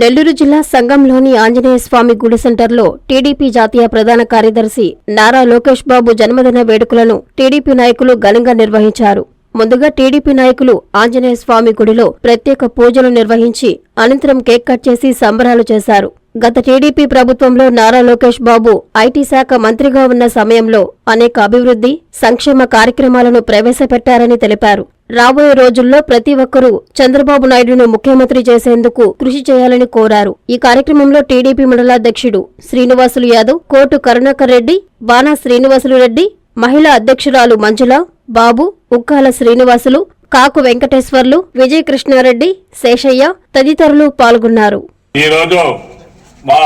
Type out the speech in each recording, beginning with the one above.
నెల్లూరు జిల్లా సంఘంలోని ఆంజనేయ స్వామి గుడి సెంటర్లో టీడీపీ జాతీయ ప్రధాన కార్యదర్శి నారా లోకేష్ బాబు జన్మదిన వేడుకలను టీడీపీ నాయకులు ఘనంగా నిర్వహించారు. ముందుగా టీడీపీ నాయకులు ఆంజనేయ స్వామి గుడిలో ప్రత్యేక పూజలు నిర్వహించి అనంతరం కేక్ కట్ చేసి సంబరాలు చేశారు. గత టీడీపీ ప్రభుత్వంలో నారా లోకేష్ బాబు ఐటీ శాఖ మంత్రిగా ఉన్న సమయంలో అనేక అభివృద్ధి సంక్షేమ కార్యక్రమాలను ప్రవేశపెట్టారని తెలిపారు. రాబోయే రోజుల్లో ప్రతి ఒక్కరూ చంద్రబాబు నాయుడును ముఖ్యమంత్రి చేసేందుకు కృషి చేయాలని కోరారు. ఈ కార్యక్రమంలో టీడీపీ మండలాధ్యక్షుడు శ్రీనివాసులు యాదవ్ కోటు కరుణాకర్ రెడ్డి బాణా శ్రీనివాసులు రెడ్డి మహిళా అధ్యక్షురాలు మంజుల బాబు ఉక్కాల శ్రీనివాసులు కాకు వెంకటేశ్వర్లు విజయకృష్ణారెడ్డి శేషయ్య తదితరులు పాల్గొన్నారు. ఈ రోజు మా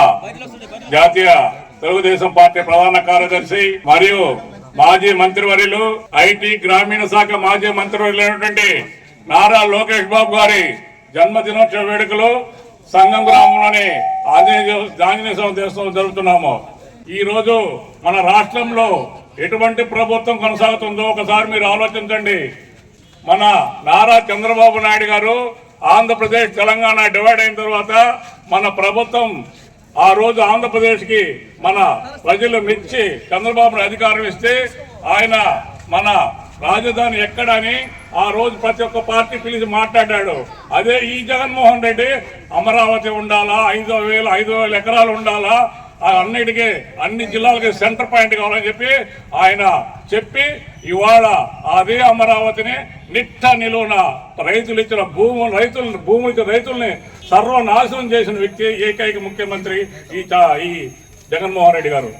జాతీయ తెలుగుదేశం పార్టీ ప్రధాన కార్యదర్శి మరియు మాజీ మంత్రివర్యులు ఐటీ గ్రామీణ శాఖ మాజీ మంత్రివర్యులైనటువంటి నారా లోకేష్ బాబు గారి జన్మదినోత్సవ వేడుకలు సంగం గ్రామంలోని ఆంజనేయ ఆంజనేయ స్వామి దేవస్థానం జరుపుతున్నాము. ఈ రోజు మన రాష్ట్రంలో ఎటువంటి ప్రభుత్వం కొనసాగుతుందో ఒకసారి మీరు ఆలోచించండి. మన నారా చంద్రబాబు నాయుడు గారు ఆంధ్రప్రదేశ్ తెలంగాణ డివైడ్ అయిన తర్వాత మన ప్రభుత్వం ఆ రోజు ఆంధ్రప్రదేశ్కి మన ప్రజలు మెచ్చి చంద్రబాబు అధికారం ఇస్తే ఆయన మన రాజధాని ఎక్కడని ఆ రోజు ప్రతి ఒక్క పార్టీ పిలిచి మాట్లాడాడు. అదే ఈ జగన్మోహన్ రెడ్డి అమరావతి ఉండాలా? ఐదో వేలు ఐదో వేల ఎకరాలు ఉండాలా? అన్నిటికీ అన్ని జిల్లాలకి సెంటర్ పాయింట్ కావాలని చెప్పి ఆయన చెప్పి ఇవాళ అదే అమరావతిని నిట్ట నిలువున రైతులు ఇచ్చిన భూములు రైతులను భూములు ఇచ్చిన రైతుల్ని సర్వనాశనం చేసిన వ్యక్తి ఏకైక ముఖ్యమంత్రి ఈ ఈ జగన్మోహన్ రెడ్డి గారు.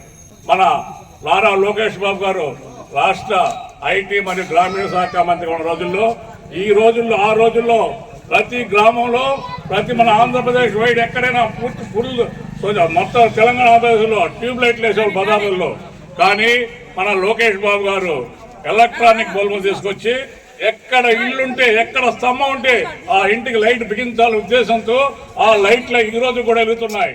మన నారా లోకేష్ బాబు గారు రాష్ట్ర ఐటీ మరియు గ్రామీణ శాఖ మంత్రి ఉన్న రోజుల్లో ఈ రోజుల్లో ఆ రోజుల్లో ప్రతి గ్రామంలో ప్రతి మన ఆంధ్రప్రదేశ్ వైడ్ ఎక్కడైనా పూర్తి ఫుల్ మొత్తం తెలంగాణ ఆంధ్రప్రదేశ్లో ట్యూబ్ లైట్లు వేసేవాళ్ళు బజార్లలో. కానీ మన లోకేష్ బాబు గారు ఎలక్ట్రానిక్ బల్బులు తీసుకొచ్చి ఎక్కడ ఇల్లుంటే ఎక్కడ స్తంభం ఉంటే ఆ ఇంటికి లైట్ బిగించాలనే ఉద్దేశంతో ఆ లైట్లు ఈరోజు కూడా వెలుగుతున్నాయి.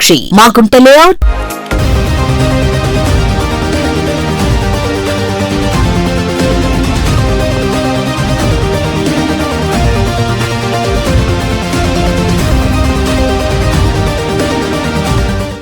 సాక్షి. మాగుంట లేఅవుట్